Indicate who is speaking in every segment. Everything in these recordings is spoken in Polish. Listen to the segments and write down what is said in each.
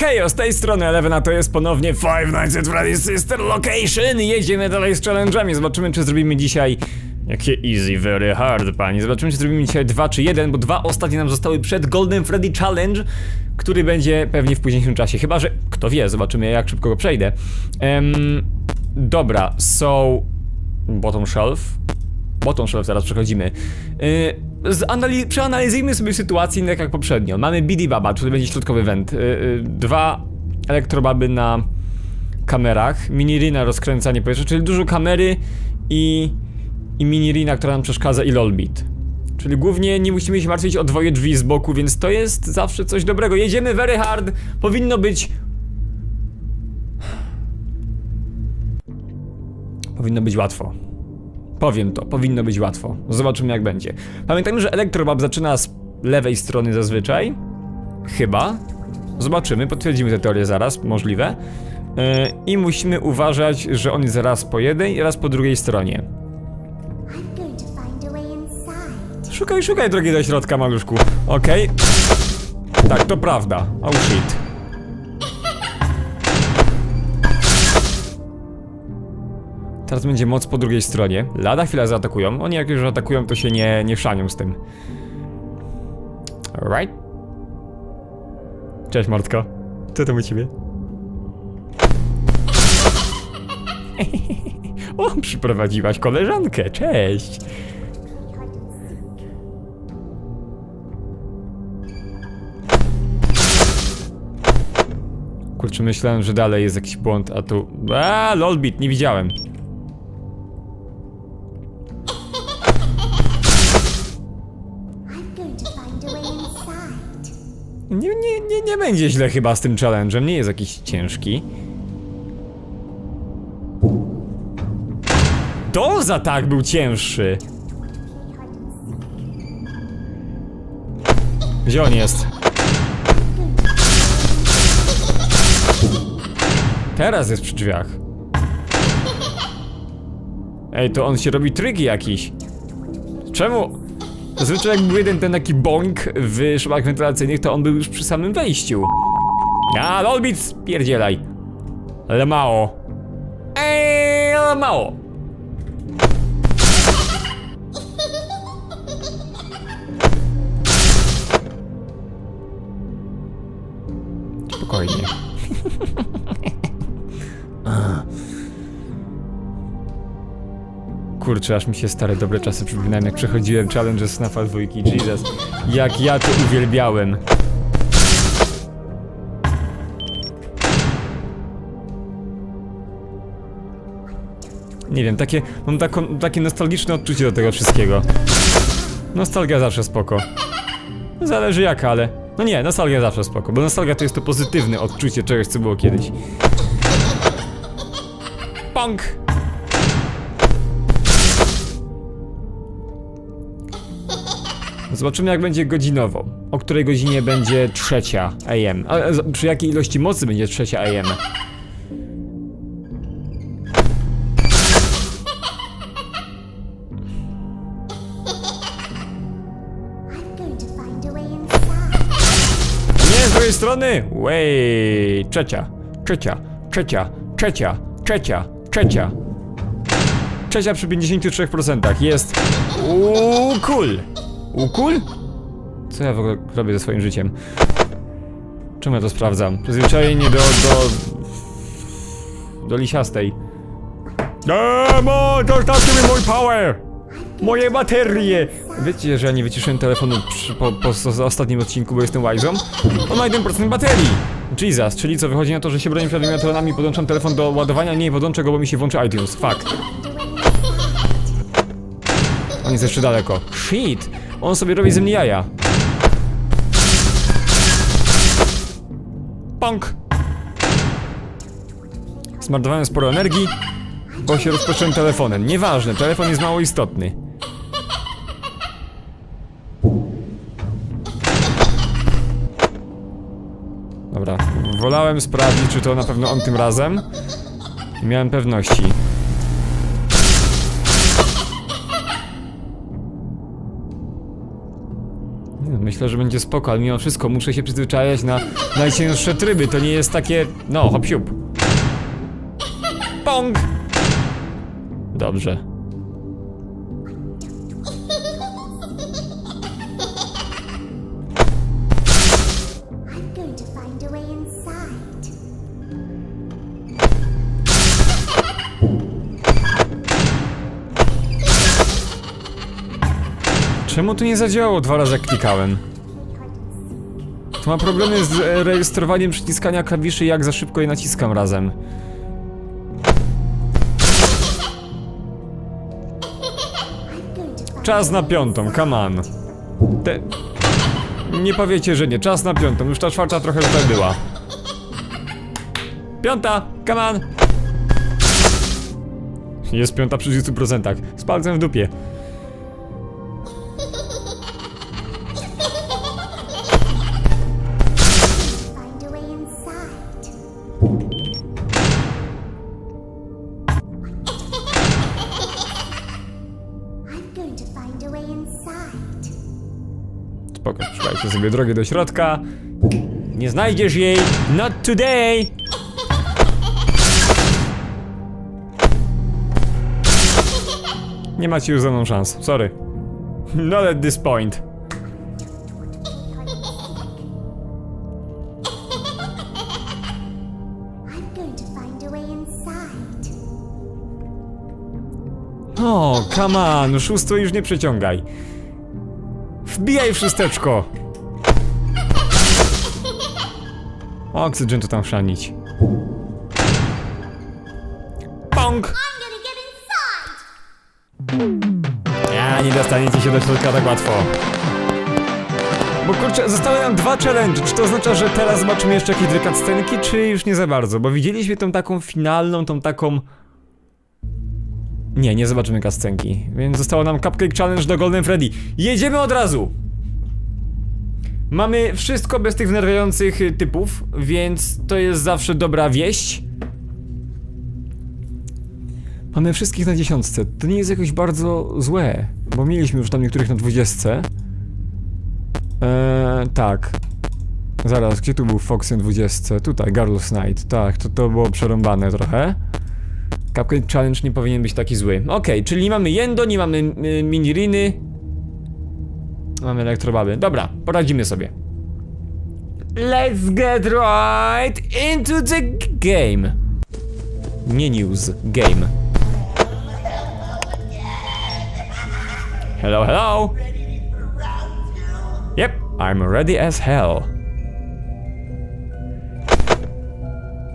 Speaker 1: Hej, z tej strony Eleven, a to jest ponownie Five Nights at Freddy's Sister Location. Jedziemy dalej z challenge'ami. Zobaczymy, czy zrobimy dzisiaj... Jakie easy, very hard, pani. Zobaczymy, czy zrobimy dzisiaj dwa czy jeden, bo dwa ostatnie nam zostały przed Golden Freddy Challenge, który będzie pewnie w późniejszym czasie. Chyba, że... Kto wie, zobaczymy, jak szybko go przejdę. Em, dobra, so... Bottom shelf. Bottom shelf teraz przechodzimy. Yy, przeanalizujmy sobie sytuację tak jak poprzednio. Mamy BD Baba, czyli będzie środkowy węd. Yy, yy, dwa elektrobaby na kamerach. Mini na rozkręcanie powietrza, czyli dużo kamery i, i mini Rina, która nam przeszkadza i lolbit. Czyli głównie nie musimy się martwić o dwoje drzwi z boku, więc to jest zawsze coś dobrego. Jedziemy very hard. Powinno być Powinno być łatwo. Powiem to, powinno być łatwo. Zobaczymy jak będzie. Pamiętajmy, że Elektrobab zaczyna z lewej strony zazwyczaj. Chyba. Zobaczymy, potwierdzimy tę teorię zaraz, możliwe. Yy, I musimy uważać, że on jest raz po jednej i raz po drugiej stronie. Szukaj, szukaj drogi do środka, maluszku. Okej. Tak, to prawda. Oh shit. Teraz będzie moc po drugiej stronie. Lada chwila zaatakują. Oni jak już atakują, to się nie, nie szanią z tym. Alright. Cześć, Martka. Co tam u ciebie? o, przyprowadziłaś koleżankę. Cześć. Kurczę, myślałem, że dalej jest jakiś błąd, a tu... A, lolbit, nie widziałem. Będzie źle chyba z tym challenge'em, nie jest jakiś ciężki. Doza tak był cięższy. Gdzie on jest? Teraz jest przy drzwiach. Ej, to on się robi trygi jakiś. Czemu? Zazwyczaj jak był jeden ten taki boink w szybach wentylacyjnych, to on był już przy samym wejściu. A, lolbit, spierdzielaj. Ale mało. Ale mało. Spokojnie. Kurczę, aż mi się stare dobre czasy przypominają, jak przechodziłem challenge z FNAFa 2, Jesus. Jak ja to uwielbiałem. Nie wiem, takie, mam takie nostalgiczne odczucie do tego wszystkiego. Nostalgia zawsze spoko. Zależy jaka, ale... No nie, nostalgia zawsze spoko, bo nostalgia to jest to pozytywne odczucie czegoś, co było kiedyś. Punk! Zobaczymy jak będzie godzinowo. O której godzinie będzie trzecia AM. A, przy jakiej ilości mocy będzie trzecia AM. Nie z drugiej strony! Wait, trzecia, trzecia, trzecia, trzecia, trzecia, trzecia. Trzecia przy 53% jest. Uuu, cool! Cool? Co ja w ogóle robię ze swoim życiem? Czemu ja to sprawdzam? Przyzwyczajenie do, do... do lisiastej. Demo, dostawcie mi mój power! Moje baterie! Wiecie, że ja nie wyciszyłem telefonu przy, po, po ostatnim odcinku, bo jestem łajzą? On ma 1% baterii! Jesus, czyli co, wychodzi na to, że się bronię przed eliminatorami, podłączam telefon do ładowania? Nie, podłączę go, bo mi się włączy iTunes. Fuck. On jest jeszcze daleko. Shit! On sobie robi ze mnie jaja. Punk! Zmarnowałem sporo energii, bo się rozpocząłem telefonem. Nieważne, telefon jest mało istotny. Dobra, wolałem sprawdzić, czy to na pewno on tym razem. Nie miałem pewności. Myślę, że będzie spoko, ale mimo wszystko muszę się przyzwyczajać na najcięższe tryby. To nie jest takie. No, hop siup. Pong! Dobrze. Czemu to nie zadziałało dwa razy jak klikałem? To ma problemy z rejestrowaniem przyciskania klawiszy jak za szybko je naciskam razem. Czas na piątą, come on. Te... Nie powiecie, że nie. Czas na piątą. Już ta czwarta trochę tutaj była. Piąta, come on. Jest piąta przy 30%. Z palcem w dupie. Sobie drogi do środka. Nie znajdziesz jej. Not today. Nie macie już ze mną szans. Sorry. Not at this point. O, come on, szósto już nie przeciągaj. Wbijaj w szósteczko. Oxygen to tam szanić. Pong! Ja, nie dostaniecie się do środka tak łatwo. Bo kurczę, zostały nam dwa challenge. Czy to oznacza, że teraz zobaczymy jeszcze jakieś dwie cutscenki, czy już nie za bardzo? Bo widzieliśmy tą taką finalną, tą taką... Nie, nie zobaczymy cutscenki. Więc zostało nam Cupcake Challenge do Golden Freddy. Jedziemy od razu! Mamy wszystko bez tych wnerwiających y, typów, więc to jest zawsze dobra wieść. Mamy wszystkich na dziesiątce. To nie jest jakoś bardzo złe, bo mieliśmy już tam niektórych na dwudziestce. Eee, tak. Zaraz, gdzie tu był Fox na dwudziestce? Tutaj, Garlus Knight. Tak, to, to było przerąbane trochę. Cupcake Challenge nie powinien być taki zły. Okej, czyli mamy Yendo, nie mamy y, Miniriny. Mamy Elektrobaby. Dobra, poradzimy sobie. Let's get right into the game. Nie news, game. Hello, hello. Yep, I'm ready as hell.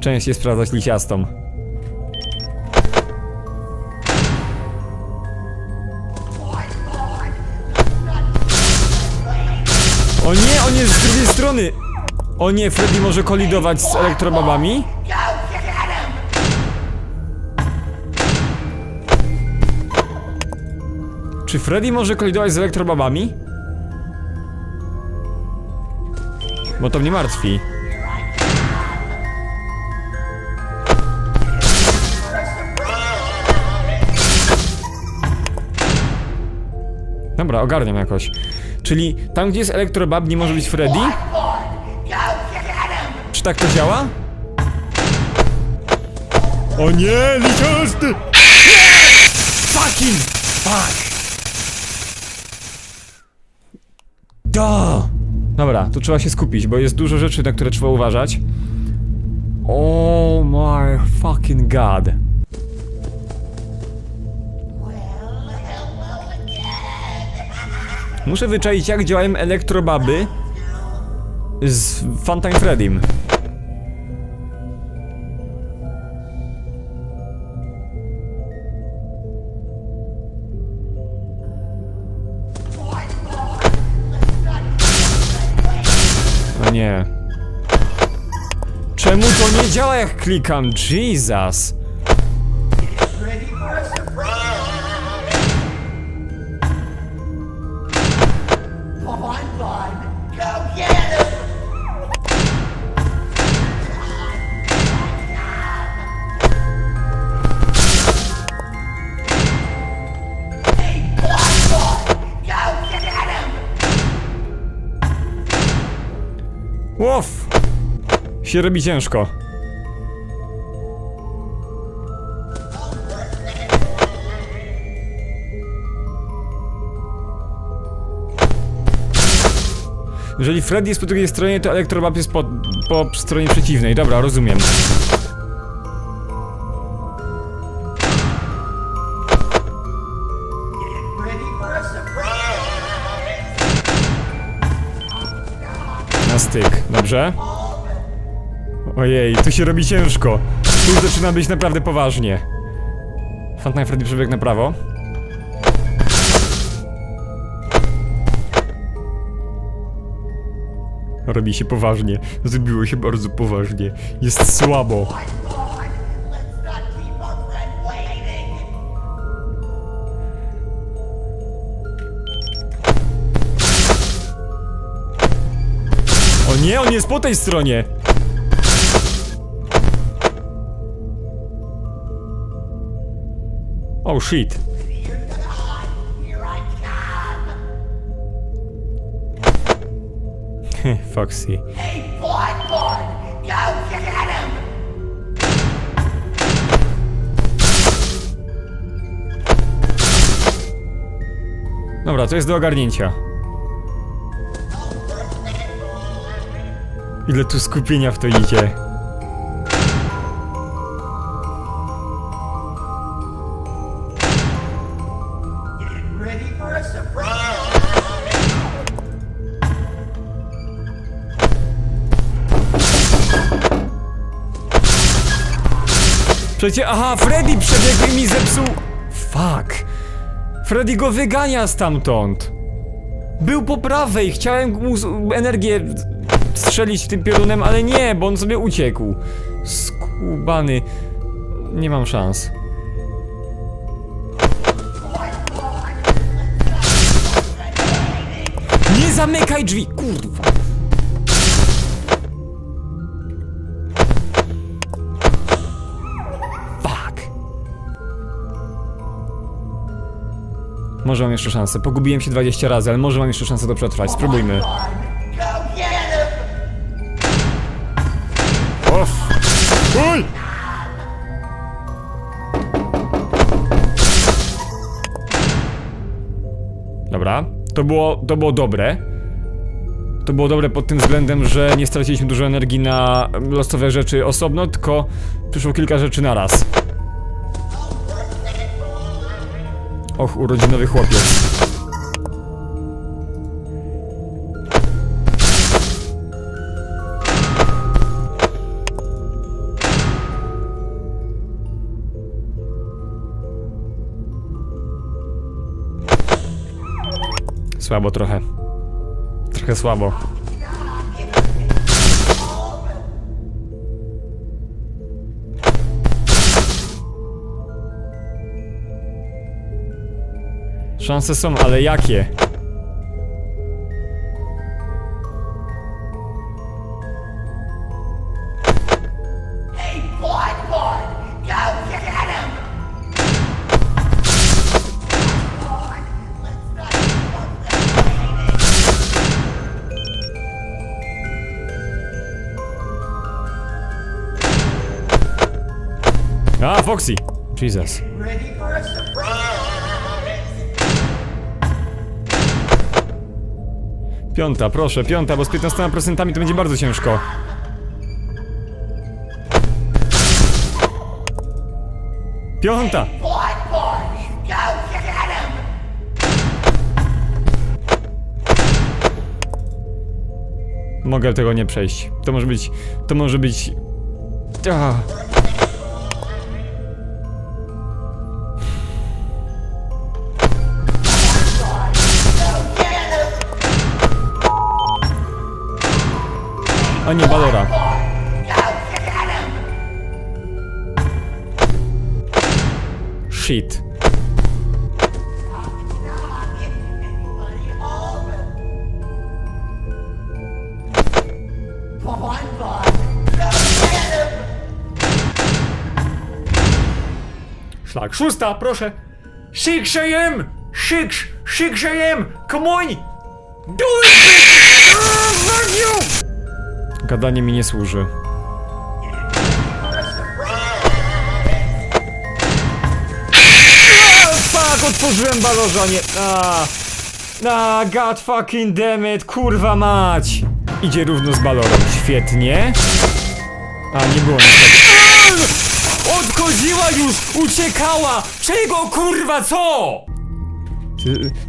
Speaker 1: Częściej sprawdzać lisiastą. Strony! O nie, Freddy może kolidować z elektrobabami? Czy Freddy może kolidować z elektrobabami? Bo to mnie martwi. Dobra, ogarniam jakoś. Czyli tam, gdzie jest elektrobab, nie może być Freddy? Czy tak to działa? O nie, liciasty! Fucking! Fuck! Da! Dobra, tu trzeba się skupić, bo jest dużo rzeczy, na które trzeba uważać. Oh my fucking god. Muszę wyczaić, jak działają elektrobaby z Funtime Freddym. No nie. Czemu to nie działa jak klikam? Jesus! Się robi ciężko. Jeżeli Freddy jest po drugiej stronie, to Elektrobab jest po, po stronie przeciwnej. Dobra, rozumiem. Styk, dobrze? Ojej, tu się robi ciężko. Tu zaczyna być naprawdę poważnie. Fantine Freddy przebiegł na prawo. Robi się poważnie. Zrobiło się bardzo poważnie. Jest słabo. Nie, on jest po tej stronie! Oh shit. Foxy. Dobra, to jest do ogarnięcia. Ile tu skupienia w to idzie. Przecież, aha, Freddy przebiegł i mi zepsuł... Fuck. Freddy go wygania stamtąd. Był po prawej, chciałem mu energię strzelić tym piorunem, ale nie, bo on sobie uciekł. Skubany. Nie mam szans. Nie zamykaj drzwi, kurwa. Może mam jeszcze szansę. Pogubiłem się 20 razy, ale może mam jeszcze szansę to przetrwać. Spróbujmy. Uj! Dobra, to było, to było dobre. To było dobre pod tym względem, że nie straciliśmy dużo energii na losowe rzeczy osobno, tylko przyszło kilka rzeczy na raz. Och, urodzinowy chłopiec. Słabo trochę. Trochę słabo. Szanse są, ale jakie? Foxy! Jesus. Piąta, proszę, piąta, bo z 15% to będzie bardzo ciężko. Piąta! Mogę tego nie przejść. To może być. To może być. Ah. Szlak. Szósta, proszę. Szyk się jem! Szyk, szyk się jem! Gadanie mi nie służy. Tak, otworzyłem balożanie. A, a, god fucking dammit, kurwa mać. Idzie równo z balorem, świetnie. A, nie było nic takiego. Odchodziła już! Uciekała! Czego kurwa, co?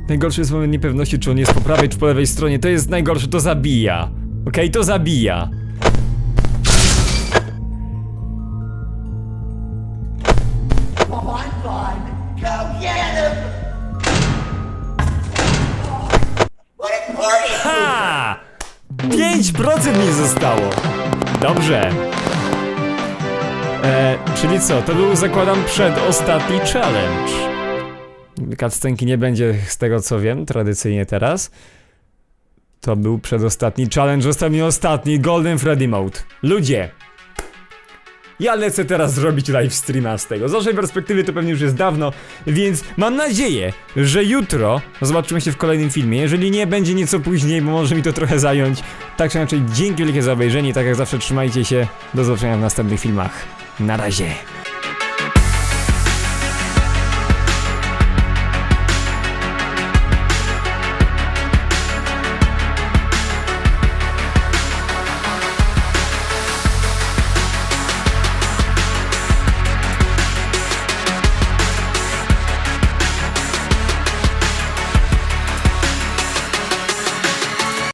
Speaker 1: Najgorszy jest moment niepewności, czy on jest po prawej, czy po lewej stronie. To jest najgorsze, to zabija. Okej, to zabija. Ha! 5% mi zostało. Dobrze. E, czyli co, to był zakładam przedostatni challenge. Cutscenki nie będzie z tego co wiem, tradycyjnie teraz. To był przedostatni challenge, został mi ostatni Golden Freddy Mode. Ludzie! Ja lecę teraz zrobić live streama z tego. Z naszej perspektywy to pewnie już jest dawno, więc mam nadzieję, że jutro zobaczymy się w kolejnym filmie. Jeżeli nie, będzie nieco później, bo może mi to trochę zająć. Tak czy inaczej, dzięki wielkie za obejrzenie. Tak jak zawsze, trzymajcie się. Do zobaczenia w następnych filmach. Na razie.